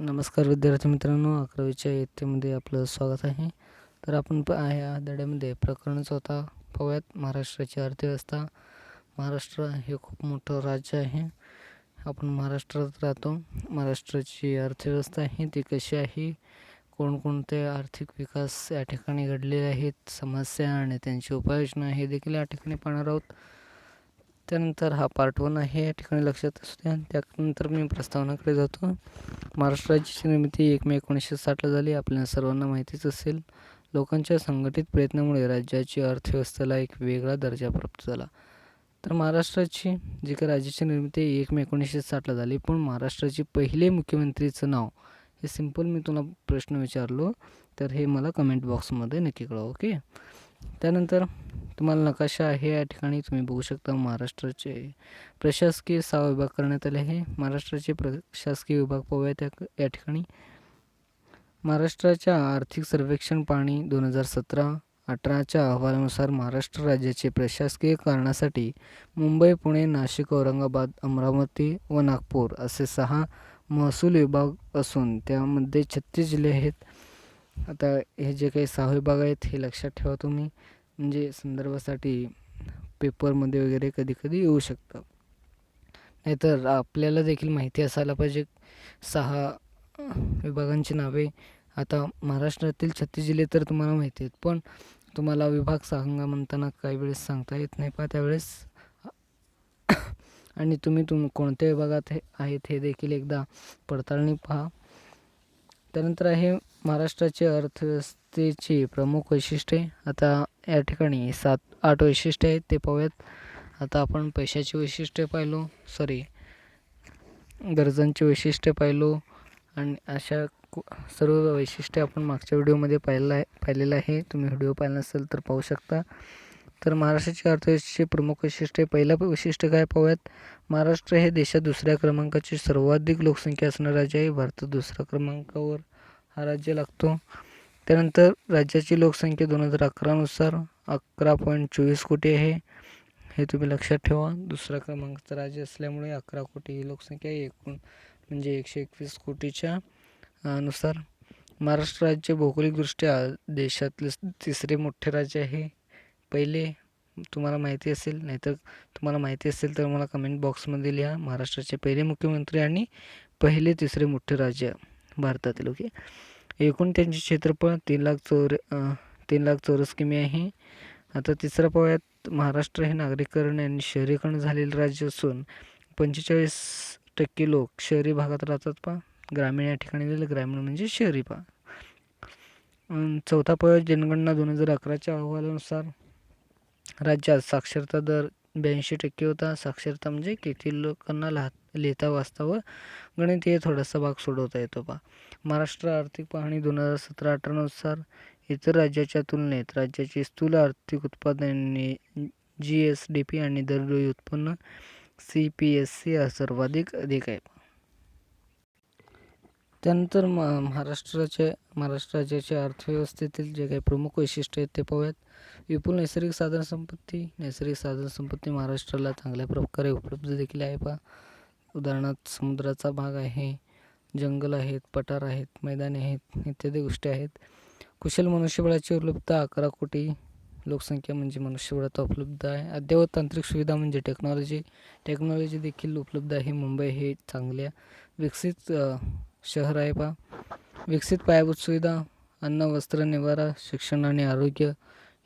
नमस्कार विद्यार्थी मित्रांनो अकरावीच्या इयत्तेमध्ये आपलं स्वागत आहे. तर आपण प या धड्यामध्ये प्रकरण चौथा पाहूयात. महाराष्ट्राची अर्थव्यवस्था. महाराष्ट्र हे खूप मोठं राज्य आहे. आपण महाराष्ट्रात राहतो. महाराष्ट्राची अर्थव्यवस्था आहे ती कशी आहे? कोणकोणते आर्थिक विकास या ठिकाणी घडलेले आहेत? समस्या आणि त्यांची उपाययोजना हे देखील या ठिकाणी पाहणार आहोत. त्यानंतर हा पार्ट वन आहे. या ठिकाणी लक्षात असू द्या. त्यानंतर मी प्रस्तावनाकडे जातो. महाराष्ट्र राज्याची निर्मिती एक मे एकोणीसशे साठला झाली. आपल्या सर्वांना माहितीच असेल लोकांच्या संघटित प्रयत्नामुळे राज्याची अर्थव्यवस्थेला एक वेगळा दर्जा प्राप्त झाला. तर महाराष्ट्राची जी काही राज्याची निर्मिती एक मे एकोणीसशे साठला झाली. पण महाराष्ट्राची पहिले मुख्यमंत्रीचं नाव हे सिंपल मी तुला प्रश्न विचारलो तर हे मला कमेंट बॉक्समध्ये नक्की कळवा ओके त्यानंतर तुम्हाला नकाशा आहे या ठिकाणी तुम्ही बघू शकता महाराष्ट्राचे प्रशासकीय सहा विभाग करण्यात आले आहे. महाराष्ट्राचे प्रशासकीय विभाग पाहूया त्या या ठिकाणी. महाराष्ट्राच्या आर्थिक सर्वेक्षण पाणी दोन हजार सतरा अठराच्या अहवालानुसार महाराष्ट्र राज्याचे प्रशासकीय कारणासाठी मुंबई पुणे नाशिक औरंगाबाद अमरावती व नागपूर असे सहा महसूल विभाग असून त्यामध्ये छत्तीस जिल्हे आहेत. आता हे जे काही सहा विभाग आहेत हे लक्षात ठेवा तुम्ही. म्हणजे संदर्भासाठी पेपरमध्ये वगैरे कधी कधी येऊ शकतं. नाहीतर आपल्याला देखील माहिती असायला पाहिजे. सहा विभागांची नावे. आता महाराष्ट्रातील छत्तीस जिल्हे तर तुम्हाला माहिती आहेत पण तुम्हाला विभाग सांगा म्हणताना काही वेळेस सांगता येत नाही पा त्यावेळेस. आणि तुम्ही तुम कोणत्या विभागात हे आहेत हे देखील एकदा पडताळणी पहा. त्यानंतर आहे महाराष्ट्राच्या अर्थव्यवस्थेची प्रमुख वैशिष्ट्ये आता या ठिकाणी सात आठ वैशिष्ट्ये आहेत ते पाहूयात. आता आपण पैशाची वैशिष्ट्य पाहिलो सॉरी गरजांची वैशिष्ट्य पाहिलो आणि अशा सर्व वैशिष्ट्ये आपण मागच्या व्हिडिओमध्ये पाहिलं आहे पाहिलेलं आहे. तुम्ही व्हिडिओ पाहिला नसेल तर पाहू शकता. तर महाराष्ट्राची अर्थव्यवस्थेची प्रमुख वैशिष्ट्ये पहिलं वैशिष्ट्य काय पाहूयात? महाराष्ट्र हे देशात दुसऱ्या क्रमांकाची सर्वाधिक लोकसंख्या असणारं राज्य आहे. भारतात दुसऱ्या क्रमांकावर हा राज्य लागतो. त्यानंतर राज्याची लोकसंख्या दोन हजार अकरानुसार अकरा पॉईंट चोवीस कोटी आहे. हे तुम्ही लक्षात ठेवा. दुसऱ्या क्रमांकाचं राज्य असल्यामुळे अकरा कोटी ही लोकसंख्या आहे. एकूण म्हणजे एकशे एकवीस कोटीच्या नुसार. महाराष्ट्र राज्य भौगोलिकदृष्ट्या देशातले तिसरे मोठे राज्य आहे. पहिले तुम्हाला माहिती असेल नाहीतर तुम्हाला माहिती असेल तर मला कमेंट बॉक्समध्ये लिहा. महाराष्ट्राचे पहिले मुख्यमंत्री आणि पहिले तिसरे मोठे राज्य. भारतातील ओके? एकूण त्यांचे क्षेत्रफळ तीन लाख चौर तीन लाख चौरस किमी आहे. आता तिसरा पाहूयात महाराष्ट्र हे नागरीकरण आणि शहरीकरण झालेले राज्य असून पंचेचाळीस टक्के लोक शहरी भागात राहतात पा ग्रामीण या ठिकाणी दिलं ग्रामीण म्हणजे शहरी पा चौथा पाहूयात जनगणना दोन हजार अकराच्या अहवालानुसार राज्यात साक्षरता दर ब्याऐंशी टक्के होता. साक्षरता म्हणजे किती लोकांना लाह लिहिता वाचता व गणित हे थोडासा भाग सोडवता येतो पा महाराष्ट्र आर्थिक पाहणी दोन हजार सतरा अठरानुसार इतर राज्याच्या तुलनेत राज्याची स्थूल आर्थिक उत्पादने जी एस डी पी आणि दरडोई उत्पन्न सी पी एस सी सर्वाधिक अधिक आहे त्यानंतर म महाराष्ट्राचे महाराष्ट्र राज्याच्या अर्थव्यवस्थेतील जे काही प्रमुख वैशिष्ट्य आहेत ते पाहूयात. विपुल नैसर्गिक साधनसंपत्ती नैसर्गिक साधनसंपत्ती महाराष्ट्राला चांगल्या प्रकारे उपलब्ध देखील आहे. पा उदाहरणार्थ समुद्राचा भाग आहे जंगल आहेत पठार आहेत मैदाने आहेत इत्यादी गोष्टी आहेत. कुशल मनुष्यबळाची उपलब्धता अकरा कोटी लोकसंख्या म्हणजे मनुष्यबळाचा उपलब्ध आहे. अद्ययावत तांत्रिक सुविधा म्हणजे टेक्नॉलॉजी. टेक्नॉलॉजी देखील उपलब्ध आहे. मुंबई हे चांगल्या विकसित शहर आहे. पा विकसित पायाभूत सुविधा अन्न वस्त्र निवारा शिक्षण आणि आरोग्य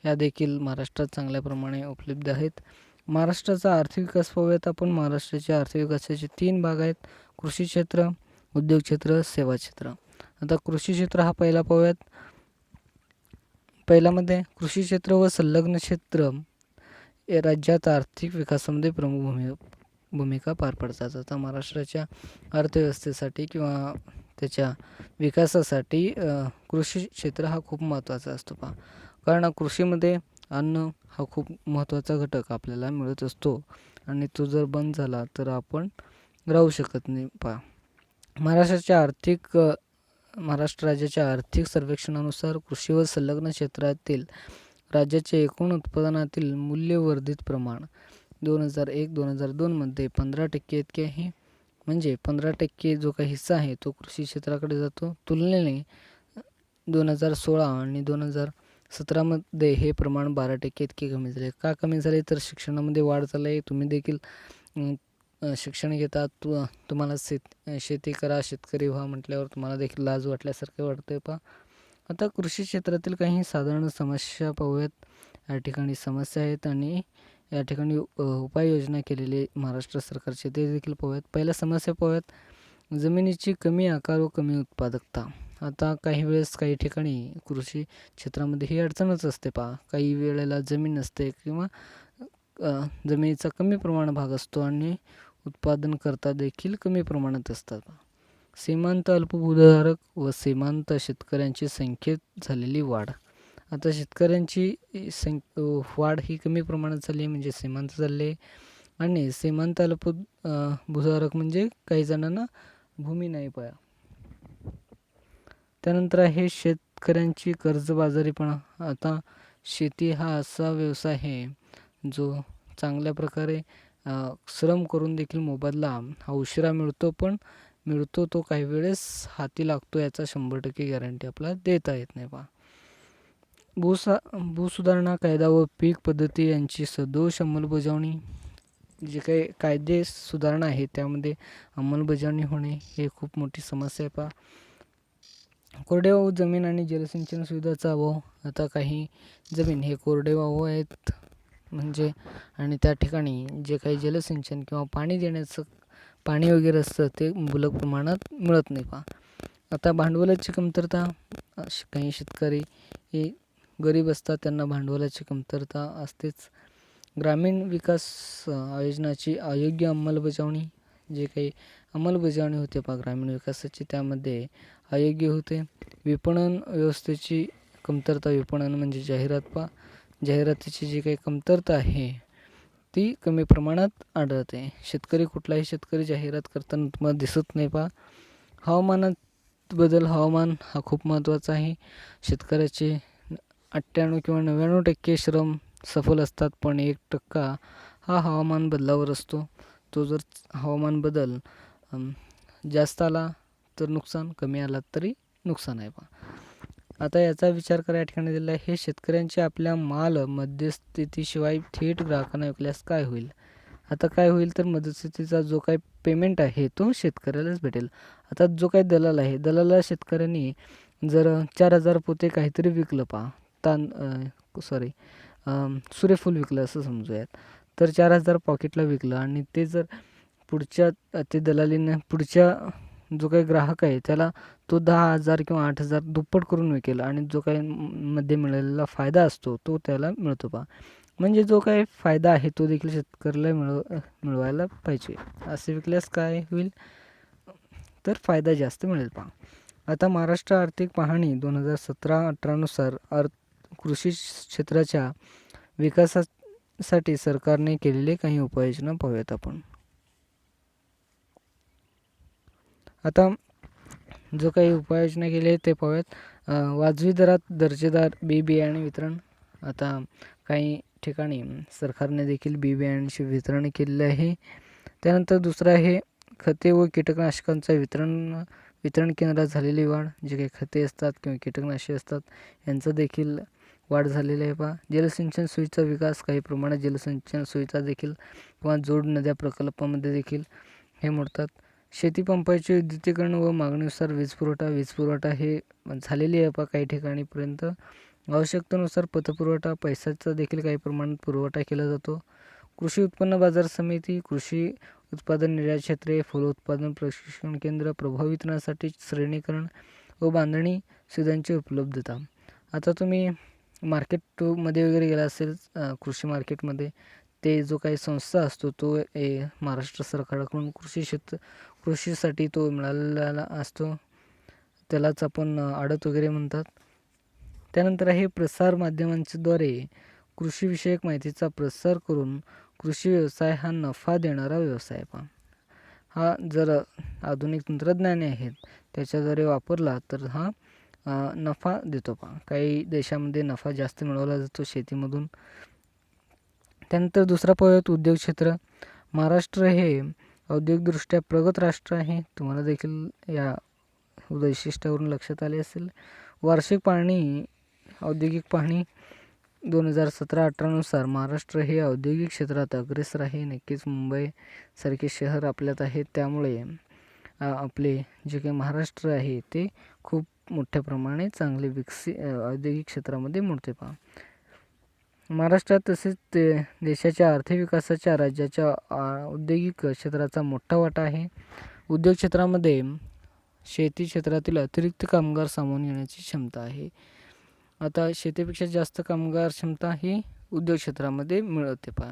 या देखील महाराष्ट्रात चांगल्या प्रमाणे उपलब्ध आहेत. महाराष्ट्राचा आर्थिक विकास पाहूयात आपण. महाराष्ट्राच्या आर्थिक विकासाचे तीन भाग आहेत. कृषी क्षेत्र उद्योग क्षेत्र सेवा क्षेत्र. आता कृषी क्षेत्र हा पहिला पाहूयात. पहिल्यामध्ये कृषी क्षेत्र व संलग्न क्षेत्र हे राज्यात आर्थिक विकासामध्ये प्रमुख भूमि भूमिका पार पडतात. आता महाराष्ट्राच्या अर्थव्यवस्थेसाठी किंवा त्याच्या विकासासाठी कृषी क्षेत्र हा खूप महत्त्वाचा असतो पहा. कारण कृषीमध्ये अन्न हा खूप महत्त्वाचा घटक आपल्याला मिळत असतो. आणि तो जर बंद झाला तर आपण राहू शकत नाही. पहा. महाराष्ट्राच्या आर्थिक महाराष्ट्र राज्याच्या आर्थिक सर्वेक्षणानुसार कृषी व संलग्न क्षेत्रातील राज्याचे एकूण उत्पादनातील मूल्यवर्धित प्रमाण दोन हजार एक दोन हजार दोनमध्ये पंधरा टक्के इतके आहे. म्हणजे पंधरा टक्के जो काही हिस्सा आहे तो कृषी क्षेत्राकडे जातो. तुलनेने दोन हजार सोळा आणि दोन हजार सतरामध्ये हे प्रमाण बारा टक्के इतके कमी झाले. का कमी झाले? तर शिक्षणामध्ये वाढ झाली. आहे तुम्ही देखील शिक्षण घेता. तु तुम्हाला शेत शेती करा शेतकरी व्हा म्हटल्यावर तुम्हाला देखील लाज वाटल्यासारखे वाटते पा आता कृषी क्षेत्रातील काही साधारण समस्या पाहूयात. या ठिकाणी समस्या आहेत आणि या ठिकाणी उपाययोजना केलेली महाराष्ट्र सरकारचे. ते देखील पाहूयात. पहिल्या समस्या पाहूयात. जमिनीची कमी आकार व कमी उत्पादकता. आता काही वेळेस काही ठिकाणी कृषी क्षेत्रामध्ये ही अडचणच असते पहा. काही वेळेला जमीन नसते किंवा जमिनीचा कमी प्रमाण भाग असतो आणि उत्पादन करता देखील कमी प्रमाणात असतात सीमांत अल्पभूधारक व सीमांत शेतकऱ्यांची संख्येत झालेली वाढ. आता शेतकऱ्यांची सं वाढ ही कमी प्रमाणात झाली म्हणजे सीमांत झाले आणि सीमांत अल्प भूधारक म्हणजे काही जणांना भूमी नाही पाया त्यानंतर आहे शेतकऱ्यांची कर्जबाजारीपणा आता शेती हा असा व्यवसाय आहे जो चांगल्या प्रकारे श्रम करून देखील मोबदला हा उशिरा मिळतो पण मिळतो तो काही वेळेस हाती लागतो याचा शंभर टक्के गॅरंटी आपल्याला देता येत नाही पहा भूसा भूसुधारणा कायदा व पीक पद्धती यांची सदोष अंमलबजावणी जे काही कायदे सुधारणा आहे त्यामध्ये अंमलबजावणी होणे हे खूप मोठी समस्या आहे पहा कोरडेवाहू जमीन आणि जलसिंचन सुविधाचा अभाव आता काही जमीन हे कोरडेवाहू आहेत. म्हणजे आणि त्या ठिकाणी जे काही जलसिंचन किंवा पाणी देण्याचं पाणी वगैरे असतं ते मुबलक प्रमाणात मिळत नाही पहा. आता भांडवलाची कमतरता काही शेतकरी हे गरीब असतात त्यांना भांडवलाची कमतरता असतेच. ग्रामीण विकास आयोजनाची अयोग्य अंमलबजावणी जे काही अंमलबजावणी होते पहा ग्रामीण विकासाची त्यामध्ये अयोग्य होते. विपणन व्यवस्थेची कमतरता विपणन म्हणजे जाहिरात पा जाहिरातीची जी काही कमतरता आहे ती कमी प्रमाणात आढळते. शेतकरी कुठलाही शेतकरी जाहिरात करताना तुम्हाला दिसत नाही पहा. हवामानात बदल हवामान हा खूप महत्त्वाचा आहे. शेतकऱ्याचे अठ्ठ्याण्णव किंवा नव्याण्णव टक्के श्रम सफल असतात पण एक टक्का हा हवामान बदलावर असतो. तो जर हवामान बदल जास्त आला तर नुकसान कमी आला तरी नुकसान आहे पहा आता याचा विचार करा या ठिकाणी दिला आहे हे शेतकऱ्यांचे आपल्या माल मध्यस्थितीशिवाय थेट ग्राहकांना विकल्यास काय होईल? आता काय होईल तर मध्यस्थितीचा जो काही पेमेंट आहे तो शेतकऱ्यालाच भेटेल. आता जो काही दलाल आहे दलाला शेतकऱ्यांनी जर चार हजार पोते काहीतरी विकलं पहा तान सॉरी सूर्यफूल विकलं असं समजूयात. तर चार हजार पॉकेटला विकलं आणि ते जर पुढच्या ते दलालीनं पुढच्या जो काही ग्राहक आहे त्याला तो दहा हजार किंवा आठ हजार दुप्पट करून विकेल आणि जो काही मध्ये मिळालेला फायदा असतो तो त्याला मिळतो पहा म्हणजे जो काही फायदा आहे तो देखील शेतकऱ्याला मिळव मिळवायला पाहिजे. असे विकल्यास काय होईल? तर फायदा जास्त मिळेल पहा आता महाराष्ट्र आर्थिक पाहणी दोन हजार सतरा अठरानुसार अर्थ कृषी क्षेत्राच्या विकासासाठी सरकारने केलेले काही उपाययोजना पाहूयात आपण. आता जो काही उपाययोजना केली आहे ते पाहूयात. वाजवी दरात दर्जेदार बी बियाणे वितरण. आता काही ठिकाणी सरकारने देखील बी बियाण्यांचे वितरण केलेले आहे. त्यानंतर दुसरं आहे खते व कीटकनाशकांचं वितरण वितरण केंद्रात झालेली वाढ. जे काही खते असतात किंवा कीटकनाशके असतात यांचं देखील वाढ झालेली आहे. पहा जलसिंचन सोयीचा विकास काही प्रमाणात जलसिंचन सोयीचा देखील किंवा जोड नद्या प्रकल्पामध्ये देखील हे मोडतात. शेतीपंपाचे विद्युतीकरण व मागणीनुसार वीज पुरवठा वीज पुरवठा हे झालेली आहे पा काही ठिकाणीपर्यंत. आवश्यकतेनुसार पतपुरवठा पैशाचा देखील काही प्रमाणात पुरवठा केला जातो. कृषी उत्पन्न बाजार समिती कृषी उत्पादन निर्यात क्षेत्रे फलोत्पादन प्रशिक्षण केंद्र प्रभावी वितरणासाठी श्रेणीकरण व बांधणी सुविधांची उपलब्धता. आता तुम्ही मार्केट टूमध्ये वगैरे गेला असेल कृषी मार्केटमध्ये ते जो काही संस्था असतो तो ए महाराष्ट्र सरकारकडून कृषी क्षेत्र कृषीसाठी तो मिळालेला असतो. त्यालाच आपण आडत वगैरे म्हणतात. त्यानंतर आहे प्रसार माध्यमांच्याद्वारे कृषीविषयक माहितीचा प्रसार करून कृषी व्यवसाय हा नफा देणारा व्यवसाय पहा. हा जर आधुनिक तंत्रज्ञाने आहेत त्याच्याद्वारे वापरला तर हा नफा देतो पहा. काही देशामध्ये नफा जास्त मिळवला जातो शेतीमधून. त्यानंतर दुसरा पाहूयात उद्योग क्षेत्र. महाराष्ट्र हे औद्योगिकदृष्ट्या प्रगत राष्ट्र आहे. तुम्हाला देखील या वैशिष्ट्यावरून लक्षात आले असेल. वार्षिक पाहणी औद्योगिक पाहणी दोन हजार सतरा अठरानुसार महाराष्ट्र हे औद्योगिक क्षेत्रात अग्रेसर आहे. नक्कीच मुंबईसारखे शहर आपल्यात आहेत. त्यामुळे आपले जे काही महाराष्ट्र आहे ते खूप मोठ्या प्रमाणे चांगले विकसित औद्योगिक क्षेत्रामध्ये मोडते पहा. महाराष्ट्रात तसेच ते देशाच्या आर्थिक विकासाच्या राज्याच्या औद्योगिक क्षेत्राचा मोठा वाटा आहे. उद्योग क्षेत्रामध्ये शेती क्षेत्रातील अतिरिक्त कामगार सामावून घेण्याची क्षमता आहे. आता शेतीपेक्षा जास्त कामगार क्षमता ही उद्योग क्षेत्रामध्ये मिळते पहा.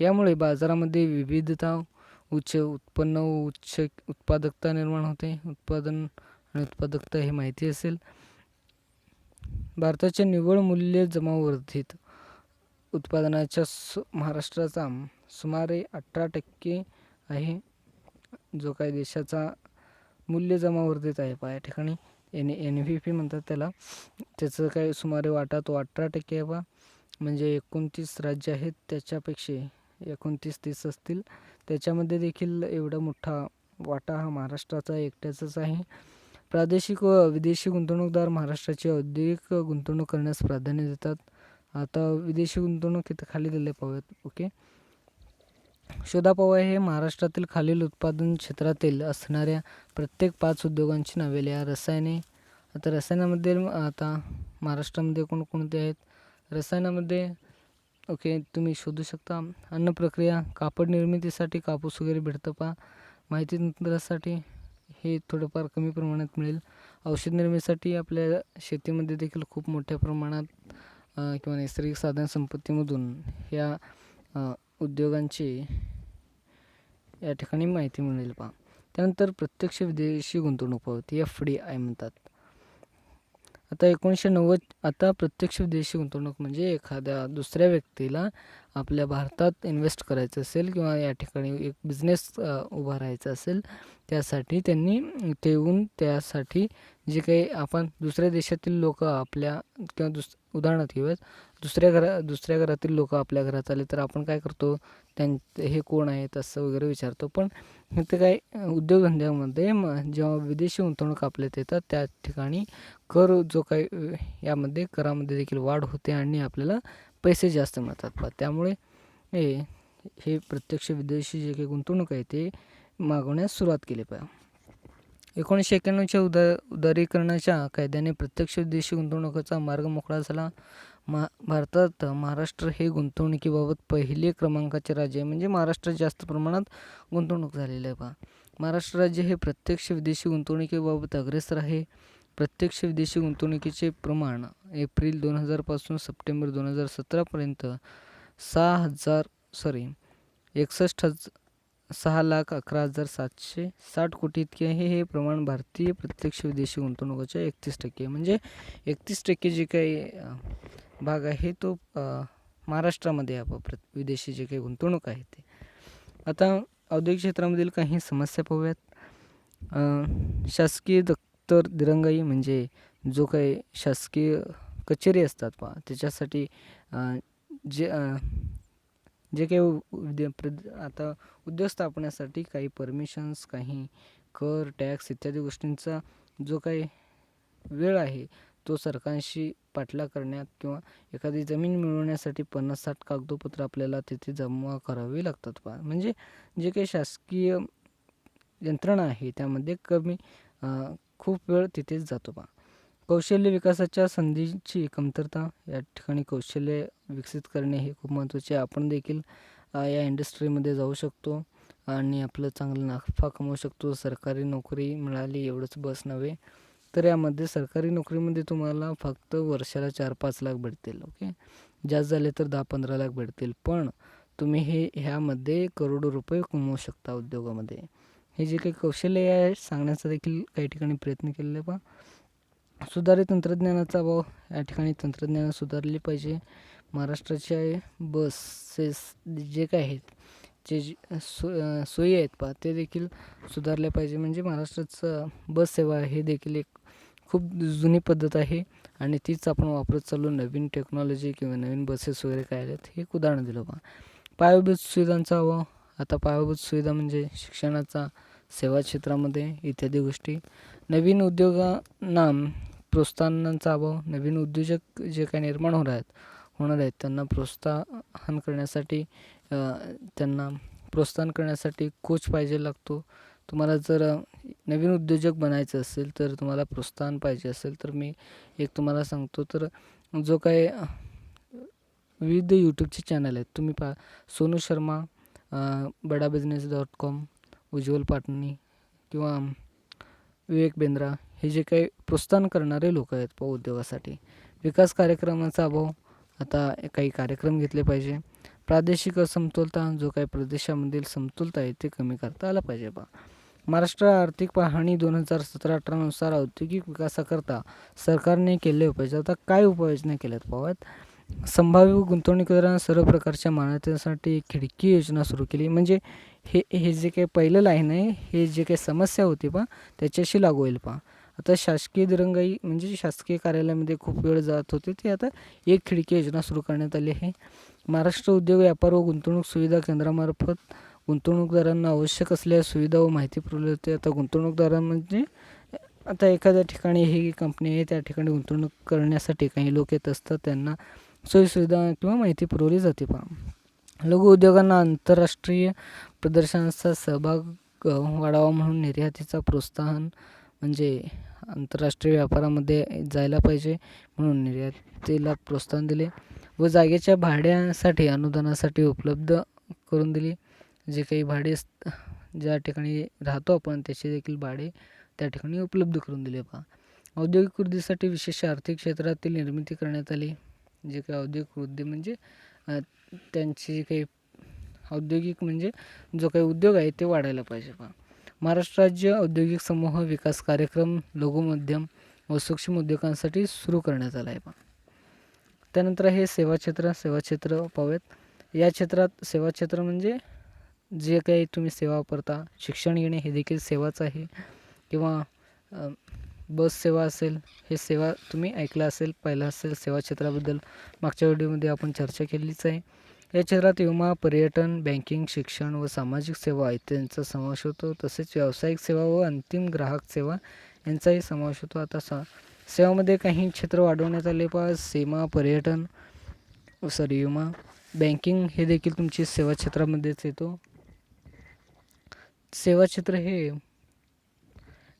यामुळे बाजारामध्ये विविधता उच्च उत्पन्न व उच्च उत्पादकता निर्माण होते. उत्पादन आणि उत्पादकता हे माहिती असेल. भारताचे निव्वळ मूल्य जमावर्धित उत्पादनाच्या सु महाराष्ट्राचा सुमारे अठरा टक्के आहे जो काही देशाचा मूल्य जमावर्धित आहे. पहा या ठिकाणी एन एन व्ही पी म्हणतात त्याला. त्याचं काही सुमारे वाटा तो अठरा टक्के आहे बा. म्हणजे एकोणतीस राज्य आहेत त्याच्यापेक्षा एकोणतीस तीस असतील. त्याच्यामध्ये देखील एवढा मोठा वाटा हा महाराष्ट्राचा एकट्याचाच आहे. प्रादेशिक व विदेशी गुंतवणूकदार महाराष्ट्राची औद्योगिक गुंतवणूक करण्यास प्राधान्य देतात. आता विदेशी गुंतवणूक इथं खाली दिले पाहूयात ओके? शोधा पाहूया हे महाराष्ट्रातील खालील उत्पादन क्षेत्रातील असणाऱ्या प्रत्येक पाच उद्योगांची नावे लिहा. रसायने आता रसायनामध्ये आता महाराष्ट्रामध्ये कोणकोणते आहेत? रसायनामध्ये ओके तुम्ही शोधू शकता. अन्न प्रक्रिया कापड निर्मितीसाठी कापूस वगैरे भेटतं पहा. माहिती तंत्रासाठी हे थोडंफार कमी प्रमाणात मिळेल. औषध निर्मितीसाठी आपल्या शेतीमध्ये देखील खूप मोठ्या प्रमाणात किंवा नैसर्गिक साधन संपत्तीमधून ह्या उद्योगांची या ठिकाणी माहिती मिळेल पहा. त्यानंतर प्रत्यक्ष विदेशी गुंतवणूक पावती एफ डी आय म्हणतात. आता एकोणीसशे नव्वद आता प्रत्यक्ष विदेशी गुंतवणूक म्हणजे एखाद्या दुसऱ्या व्यक्तीला आपल्या भारतात इन्व्हेस्ट करायचं असेल किंवा या ठिकाणी एक बिझनेस उभा राहायचा असेल त्यासाठी त्यांनी ते येऊन त्यासाठी जे काही आपण दुसऱ्या देशातील लोक आपल्या किंवा दुस उदाहरणार्थ घेऊयात दुसऱ्या घरा दुसऱ्या घरातील लोक आपल्या घरात आले तर आपण काय करतो? त्यां हे कोण आहेत? असं वगैरे विचारतो. पण ते काय उद्योगधंद्यामध्ये म जेव्हा विदेशी गुंतवणूक आपल्यात येतात त्या ठिकाणी कर जो काही यामध्ये करामध्ये देखील वाढ होते आणि आपल्याला पैसे जास्त मिळतात. पहा त्यामुळे हे हे प्रत्यक्ष विदेशी जे काही गुंतवणूक आहे ते मागवण्यास सुरुवात केली पाहिजे. एकोणीसशे एक्क्याण्णवच्या उदा उदारीकरणाच्या कायद्याने प्रत्यक्ष विदेशी गुंतवणुकीचा मार्ग मोकळा झाला. मा भारतात महाराष्ट्र हे गुंतवणुकीबाबत पहिले क्रमांकाचे राज्य आहे. म्हणजे महाराष्ट्रात जास्त प्रमाणात गुंतवणूक झालेली आहे. पहा महाराष्ट्र राज्य हे प्रत्यक्ष विदेशी गुंतवणुकीबाबत अग्रेसर आहे. प्रत्यक्ष विदेशी गुंतवणुकीचे प्रमाण एप्रिल दोन हजारपासून सप्टेंबर दोन हजार सतरापर्यंत सहा हजार सॉरी एकसष्ट हज सहा लाख अकरा हजार सातशे साठ कोटी इतके आहे. हे प्रमाण भारतीय प्रत्यक्ष विदेशी गुंतवणुकीच्या एकतीस टक्के. म्हणजे एकतीस टक्के जे काही भाग आहे तो महाराष्ट्रामध्ये आप प्र विदेशी जे काही गुंतवणूक आहे ते. आता औद्योगिक क्षेत्रामधील काही समस्या पाहूयात. शासकीय शासकीय तर दिरंगाई म्हणजे जो काही शासकीय कचेरी असतात पहा त्याच्यासाठी जे जे काही उद्या प्रद आता उद्योग स्थापण्यासाठी काही परमिशन्स काही कर टॅक्स इत्यादी गोष्टींचा जो काही वेळ आहे तो सरकारशी पाठलाग करण्यात किंवा एखादी जमीन मिळवण्यासाठी पन्नास साठ कागदोपत्र आपल्याला तिथे जमा करावी लागतात पहा. म्हणजे जे काही शासकीय यंत्रणा आहे त्यामध्ये कमी खूप वेळ तिथेच जातो बा. कौशल्य विकासाच्या संधीची कमतरता या ठिकाणी कौशल्य विकसित करणे हे खूप महत्त्वाचे आहे. आपण देखील या इंडस्ट्रीमध्ये जाऊ शकतो आणि आपलं चांगलं नफा कमवू शकतो. सरकारी नोकरी मिळाली एवढंच बस नव्हे. तर यामध्ये सरकारी नोकरीमध्ये तुम्हाला फक्त वर्षाला चार पाच लाख भेटतील ओके? जास्त झाले तर दहा पंधरा लाख भेटतील. पण तुम्ही हे ह्यामध्ये करोडो रुपये कमवू शकता उद्योगामध्ये. हे जे काही कौशल्य आहे सांगण्याचा देखील काही ठिकाणी प्रयत्न केलेला आहे पहा सुधारित तंत्रज्ञानाचा अभाव या ठिकाणी तंत्रज्ञान सुधारले पाहिजे. महाराष्ट्राच्या बसेस जे काय आहेत जे जे सो सोयी आहेत पहा ते देखील सुधारल्या पाहिजे. म्हणजे महाराष्ट्राचं बस सेवा हे देखील एक खूप जुनी पद्धत आहे आणि तीच आपण वापरत चाललो. नवीन टेक्नॉलॉजी किंवा नवीन बसेस वगैरे काय आहेत हे एक उदाहरण दिलं पहा पायाभूत सुविधांचा अभाव आता पायाभूत सुविधा म्हणजे शिक्षणाचा सेवा क्षेत्रामध्ये इत्यादी गोष्टी. नवीन उद्योगांना प्रोत्साहनांचा अभाव नवीन उद्योजक जे काही निर्माण होणार आहेत होणार आहेत त्यांना प्रोत्साहन करण्यासाठी त्यांना प्रोत्साहन करण्यासाठी कोच पाहिजे लागतो. तुम्हाला जर नवीन उद्योजक बनायचं असेल तर तुम्हाला प्रोत्साहन पाहिजे असेल तर मी एक तुम्हाला सांगतो तर जो काय विविध यूट्यूबचे चॅनल आहेत तुम्ही पा Sonu Sharma Bada Business dot com Ujjwal Patni किंवा विवेक बेंद्रा हे जे काही प्रोत्साहन करणारे लोक आहेत प उद्योगासाठी. विकास कार्यक्रमाचा अभाव आता काही कार्यक्रम घेतले पाहिजे. प्रादेशिक असमतोलता जो काही प्रदेशामधील समतोलता आहे ते कमी करता आला पाहिजे बा. महाराष्ट्र आर्थिक पाहणी दोन हजार सतरा अठरानुसार औद्योगिक विकासाकरता सरकारने केले उपाययोजना आता काय उपाययोजना केल्यात पाहत संभाव्य गुंतवणूकदारांना सर्व प्रकारच्या मान्यतेसाठी एक खिडकी योजना सुरू केली. म्हणजे हे हे जे काही पहिलं लाईन आहे हे जे काही समस्या होती पा त्याच्याशी लागू होईल पा आता शासकीय दिरंगाई म्हणजे शासकीय कार्यालयामध्ये खूप वेळ जात होते ते आता एक खिडकी योजना सुरू करण्यात आली आहे. महाराष्ट्र उद्योग व्यापार व गुंतवणूक सुविधा केंद्रामार्फत गुंतवणूकदारांना आवश्यक असलेल्या सुविधा व माहिती पुरवली. होते आता गुंतवणूकदारां म्हणजे आता एखाद्या ठिकाणी ही कंपनी आहे त्या ठिकाणी गुंतवणूक करण्यासाठी काही लोक येत असतात त्यांना सोयीसुविधा किंवा माहिती पुरवली जाते पहा. लघु उद्योगांना आंतरराष्ट्रीय प्रदर्शनाचा सहभाग वाढावा म्हणून निर्यातीचा प्रोत्साहन म्हणजे आंतरराष्ट्रीय व्यापारामध्ये जायला पाहिजे म्हणून निर्यातीला प्रोत्साहन दिले व जागेच्या भाड्यासाठी अनुदानासाठी उपलब्ध करून दिली. जे काही भाडे ज्या ठिकाणी राहतो आपण त्याचे देखील भाडे त्या ठिकाणी उपलब्ध करून दिले पहा. औद्योगिक वृद्धीसाठी विशेष आर्थिक क्षेत्रातील निर्मिती करण्यात आली. जे काही औद्योगिक वृद्धी म्हणजे त्यांची काही औद्योगिक म्हणजे जो काही उद्योग आहे ते वाढायला पाहिजे पहा महाराष्ट्र राज्य औद्योगिक समूह विकास कार्यक्रम लघु मध्यम व सूक्ष्म उद्योगांसाठी सुरू करण्यात आला आहे बा. त्यानंतर आहे सेवा क्षेत्र सेवा क्षेत्र पाहूयात. या क्षेत्रात सेवा क्षेत्र म्हणजे जे काही तुम्ही सेवा वापरता शिक्षण घेणे हे देखील सेवाच आहे किंवा बस सेवा असेल हे सेवा तुम्ही ऐकलं असेल पाहिलं असेल सेवा क्षेत्राबद्दल मागच्या व्हिडिओमध्ये आपण चर्चा केलीच आहे. या क्षेत्रात विमा पर्यटन बँकिंग शिक्षण व सामाजिक सेवा इत्यांचा समावेश होतो. तसेच व्यावसायिक सेवा व अंतिम ग्राहक सेवा यांचाही समावेश होतो. आता सा सेवामध्ये काही क्षेत्र वाढवण्यात आले. पा सीमा पर्यटन सॉरी विमा बँकिंग हे देखील तुमची सेवा क्षेत्रामध्येच येतो. सेवा क्षेत्र हे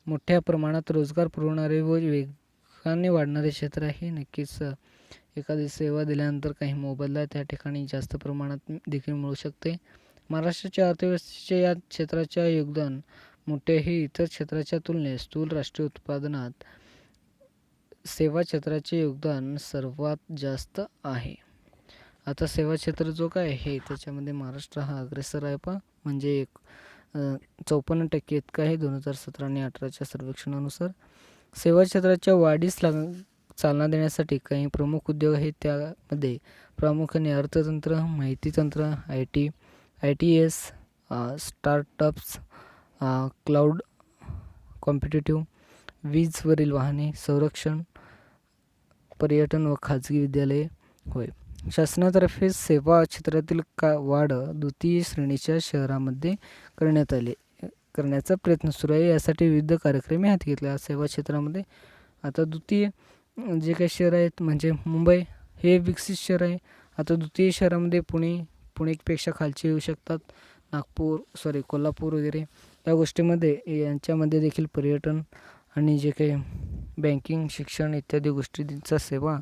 मोठ्या प्रमाणात रोजगार पुरवणारे व वेगाने वाढणारे क्षेत्र आहे. नक्कीच एखादी सेवा दिल्यानंतर काही मोबदला त्या ठिकाणी जास्त प्रमाणात देखील मिळू शकते. महाराष्ट्राच्या अर्थव्यवस्थेचे या क्षेत्राच्या योगदान मोठेही इतर क्षेत्राच्या तुलनेत स्थूल राष्ट्रीय उत्पादनात सेवा क्षेत्राचे योगदान सर्वात जास्त आहे. आता सेवा क्षेत्र जो काय आहे त्याच्यामध्ये महाराष्ट्र हा अग्रेसर आहे पा म्हणजे एक चौपन्न टक्के इतका आहे दोन हजार सतरा आणि अठराच्या सर्वेक्षणानुसार. सेवा क्षेत्राच्या वाढीस लाग चालना देण्यासाठी काही प्रमुख उद्योग आहेत त्यामध्ये प्रामुख्याने अर्थतंत्र माहिती तंत्र I T I T S startups cloud competitive वीजवरील वाहने संरक्षण पर्यटन व खाजगी विद्यालये होय. शासनातर्फे सेवा क्षेत्रातील का वाढ द्वितीय श्रेणीच्या शहरामध्ये करण्यात आले करण्याचा प्रयत्न सुरू आहे. यासाठी विविध कार्यक्रम हाती घेतले सेवा क्षेत्रामध्ये आता द्वितीय जे काही शहर आहेत म्हणजे मुंबई हे विकसित शहर आहे. आता द्वितीय शहरामध्ये पुणे पुणेपेक्षा खालचे येऊ शकतात. नागपूर सॉरी कोल्हापूर वगैरे. या गोष्टीमध्ये यांच्यामध्ये देखील पर्यटन आणि जे काही बँकिंग शिक्षण इत्यादी गोष्टींचा सेवा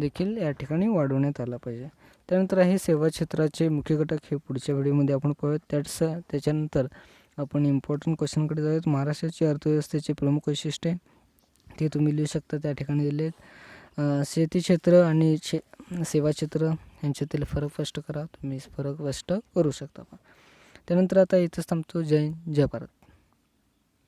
देखील या ठिकाणी वाढवण्यात आला पाहिजे. त्यानंतर आहे सेवा क्षेत्राचे मुख्य घटक हे पुढच्या व्हिडिओमध्ये आपण पाहूयात. त्याच त्याच्यानंतर आपण इम्पॉर्टंट क्वेश्चनकडे जाऊयात. महाराष्ट्राची अर्थव्यवस्थेचे प्रमुख वैशिष्ट्ये ते तुम्ही लिहू शकता त्या ठिकाणी दिले आहेत शेती क्षेत्र आणि शे सेवा क्षेत्र यांच्यातील फरक स्पष्ट करा. तुम्ही फरक स्पष्ट करू शकता. त्यानंतर आता इथंच थांबतो. जय जय भारत.